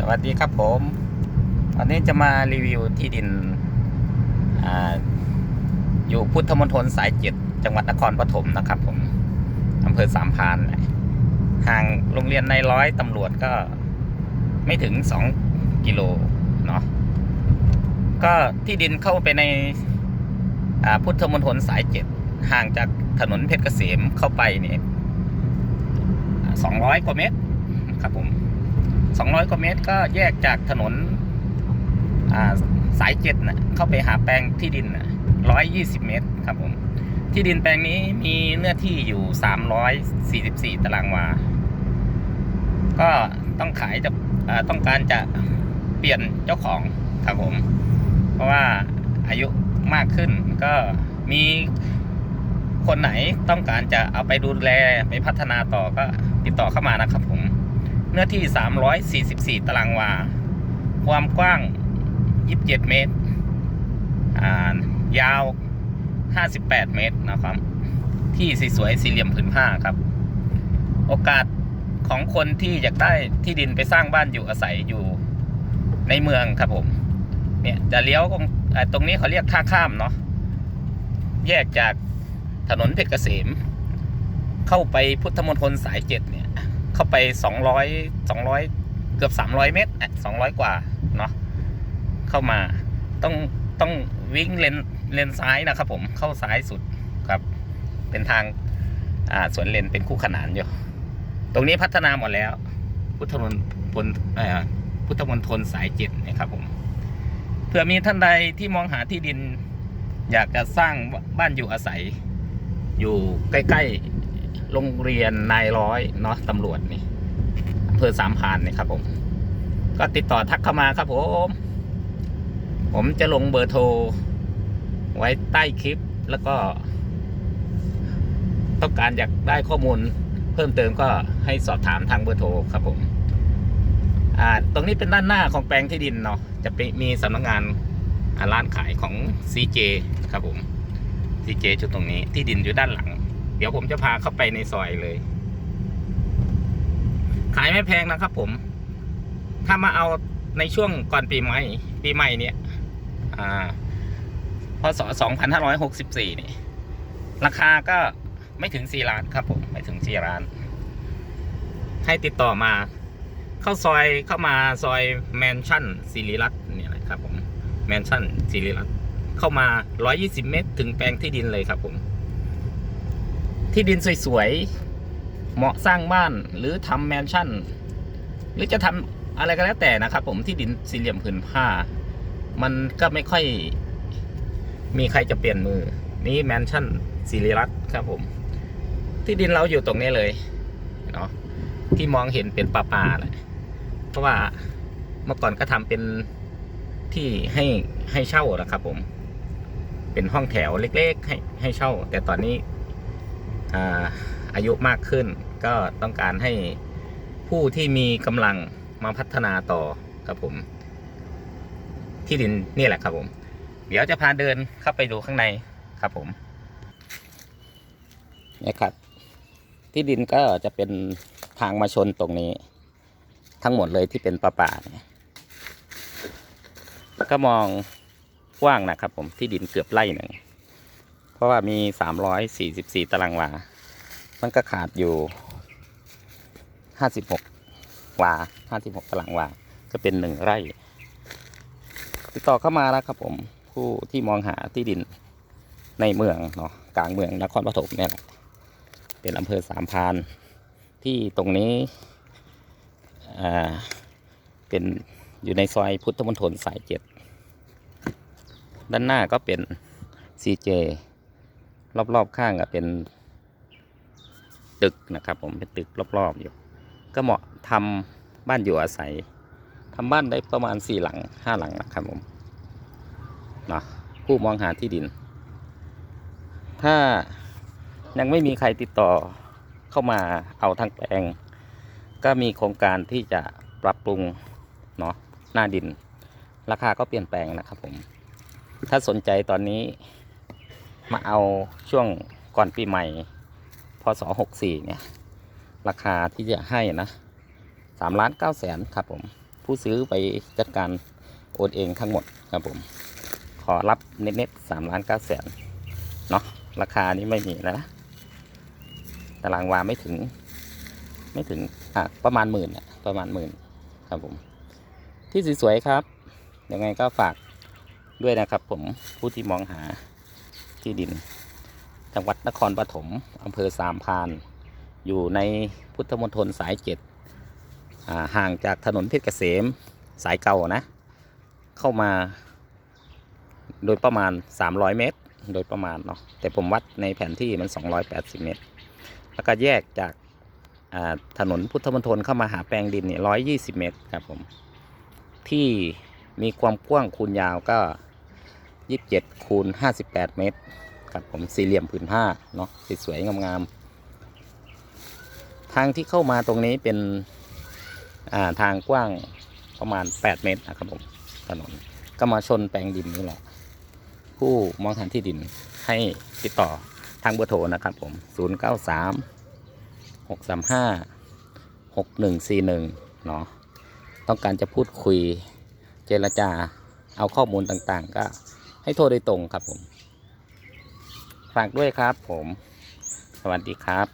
สวัสดีครับผม วันนี้จะมารีวิวที่ดินออยู่พุทธมณฑลสายเจ็ดจังหวัดนครปฐมนะครับผมอำเภอสามพานห่างโรงเรียนในร้อยตำรวจก็ไม่ถึงสองกิโลเนาะก็ที่ดินเข้าไปในพุทธมณฑลสายเจ็ดห่างจากถนนเพชรเกษมเข้าไปเนี่ยสองร้อยกว่าเมตรครับผม 200กว่าเมตร ก็แยกจากถนนาสายเจ็ดนะเข้าไปหาแปลงที่ดินนะ120 เมตรครับผมที่ดินแปลงนี้มีเนื้อที่อยู่ 344 ตารางวา ก็ต้องขายจะต้องการจะเปลี่ยนเจ้าของครับผม เพราะว่าอายุมากขึ้นก็มีคนไหนต้องการจะเอาไปดูแลไปพัฒนาต่อก็ติดต่อเข้ามานะครับผม เนื้อที่ 344 ตารางวา ความกว้าง 27 เมตร ยาว 58 เมตรนะครับ ที่สวยสี่เหลี่ยมผืนผ้าครับ โอกาสของคนที่อยากได้ที่ดินไปสร้างบ้านอยู่อาศัยอยู่ในเมืองครับผม เนี่ยจะเลี้ยวตรงอ่าตรงนี้เขาเรียกท่าข้ามเนาะ แยกจากถนนเพชรเกษม เข้าไปพุทธมณฑลสายเจ็ดเนี่ย เข้าไปสองร้อยสองร้อยเกือบสามร้อยเมตรสองร้อยกว่าเนาะเข้ามาต้องต้องวิ่งเลนเลนซ้ายนะครับผมเข้าซ้ายสุดครับ เป็นทางอ่าสวนเลนเป็นคู่ขนานอยู่ตรงนี้พัฒนาหมดแล้ว พุทธมณฑลพุทธมณฑลสายเจ็ดนี่ยครับผมเผื่อมีท่านใดที่มองหาที่ดิน อยากจะสร้างบ้านอยู่อาศัย อยู่ใกล้ ๆ โรงเรียนนายร้อยเนาะตำรวจนี่อำเภอสามพานนี่ครับผม ก็ติดต่อทักเข้ามาครับผม ผมจะลงเบอร์โทร ไว้ใต้คลิปแล้วก็ ต้องการอยากได้ข้อมูลเพิ่มเติมก็ให้สอบถามทางเบอร์โทรครับผม อ่า ตรงนี้เป็นด้านหน้าของแปลงที่ดินเนาะ จะเป็นมีสำนักงานร้านขายของ CJ ครับผม CJ จุดตรงนี้ที่ดินอยู่ด้านหลัง เดี๋ยวผมจะพาเข้าไปในซอยเลย ขายไม่แพงนะครับผม ถ้ามาเอาในช่วงก่อนปีใหม่ ปีใหม่เนี่ยอ่าพศ2564นี่ ราคาก็ไม่ถึง4ล้านครับผมไม่ถึง4ล้าน ให้ติดต่อมา เข้าซอยเข้ามาซอยแมนชั่นศิริรัตน์เนี่ยนะครับผมแมนชั่นศิริรัตน์เข้ามา 120 เมตร ถึงแปลงที่ดินเลยครับผม ที่ดินสวยๆ เหมาะสร้างบ้านหรือทำแมนชั่น หรือจะทำอะไรก็แล้วแต่นะครับ ผมที่ดินสี่เหลี่ยมผืนผ้า มันก็ไม่ค่อยมีใครจะเปลี่ยนมือ นี่แมนชั่นศิริรัตน์ครับผม ที่ดินเราอยู่ตรงนี้เลยเนาะที่มองเห็นเป็นป่าป่าๆแหละเพราะว่าเมื่อก่อนก็ทำเป็นที่ให้ให้เช่านะครับผม เป็นห้องแถวเล็ก ๆ ให้ให้เช่า แต่ตอนนี้ อายุมากขึ้น ก็ต้องการให้ผู้ที่มีกำลังมาพัฒนาต่อครับผม ที่ดินนี่แหละครับผม เดี๋ยวจะพาเดินเข้าไปดูข้างในครับผมนี่ครับ ที่ดินก็จะเป็นทางมาชนตรงนี้ ทั้งหมดเลยที่เป็นป่าป่าๆเนี่ยก็มองกว้างนะครับผมที่ดินเกือบไร่หนึ่ง เพราะว่ามี 344 ตารางวา มันก็ขาดอยู่ 56 วา 56 ตารางวา ก็เป็นหนึ่งไร่ ติดต่อเข้ามาแล้วครับผม ผู้ที่มองหาที่ดินในเมืองเนาะ กลางเมืองนครปฐมเนี่ยแหละ เป็นอำเภอสามพาน ที่ตรงนี้ อ่า เป็นอยู่ในซอยพุทธมณฑลสายเจ็ด ด้านหน้าก็เป็น CJ รอบๆข้างก็เป็นตึกนะครับผมเป็นตึกรอบๆอยู่ ก็เหมาะทำบ้านอยู่อาศัยทำบ้านได้ประมาณสี่หลังห้าหลังนะครับผมเนาะผู้มองหาที่ดิน ถ้ายังไม่มีใครติดต่อเข้ามาเอาทางแปลง ก็มีโครงการที่จะปรับปรุงเนาะหน้าดิน ราคาก็เปลี่ยนแปลงนะครับผม ถ้าสนใจตอนนี้ มาเอาช่วงก่อนปีใหม่พศหกสี่เนี่ย ราคาที่จะให้นะสามล้านเก้าแสนครับผม ผู้ซื้อไปจัดการโอนเองทั้งหมดครับผม ขอรับเน็ตๆสามล้านเก้าแสนเนาะราคานี้ไม่มีแล้วนะตารางวาไม่ถึง ไม่ถึงอะประมาณหมื่นอะประมาณหมื่นครับผม ที่สวยๆครับยังไงก็ฝากด้วยนะครับผมผู้ที่มองหา ที่ดิน จังหวัดนครปฐมอำเภอสามพาน อยู่ในพุทธมณฑลสายเจ็ดห่างจากถนนเพชรเกษมสายเก่านะ เข้ามา โดยประมาณ 300 เมตร โดยประมาณเนาะแต่ผมวัดในแผนที่มัน 280 เมตร แล้วก็แยกจากาถนนพุทธมณฑลเข้ามาหาแปลงดินเนี่ย120 เมตรครับผม ที่มีความกว้างคูณยาวก็ 27คูณ58เมตรครับผมสี่เหลี่ยมผืนผ้าเนาะสวยๆงามๆทางที่เข้ามาตรงนี้เป็นอ่าทางกว้างประมาณ8เมตรนะครับผมถนนก็มาชนแปลงดินนี่แหละ ผู้มองหาที่ดินให้ติดต่อทางเบอร์โทรนะครับผม 093 635 6141เนาะต้องการจะพูดคุยเจรจาเอาข้อมูลต่างๆ ก็ ให้โทรโดยตรงครับผม ฝากด้วยครับผม สวัสดีครับ